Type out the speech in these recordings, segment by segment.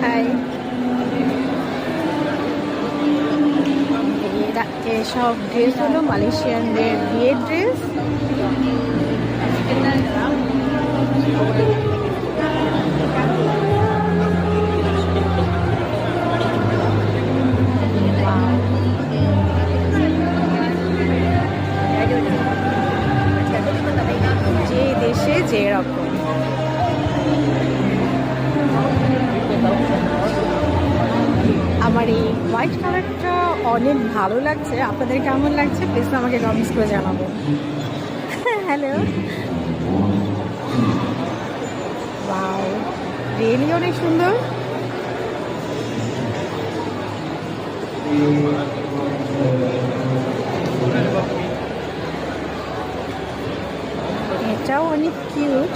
High সব dress হলো মালয়েশিয়ানদের বিয়ের ড্রেস যে দেশে যে রকম হোয়াইট কালারটা অনেক ভালো লাগছে। আপনাদের কেমন লাগছে? প্লিজ আমাকে কমেন্টস করে জানাব হ্যালো রিয়েলি অনেক সুন্দর। এটাও অনেক cute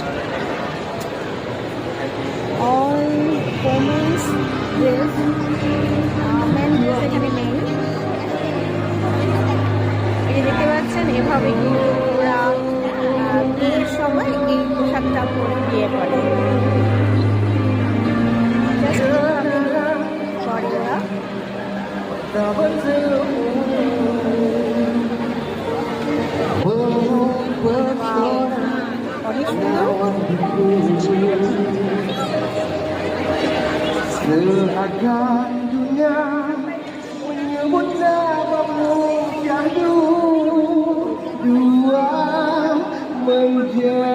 Seakan dunia menyebutnya pemuda dua menjadi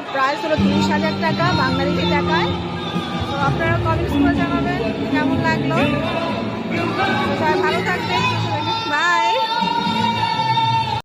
আমার প্রাইস হলো তিরিশ হাজার টাকা বাঙালিতে টাকায়। তো আপনারা কমেন্টস করে জানাবেন, কেমন লাগল? ভালো থাকবেন বাই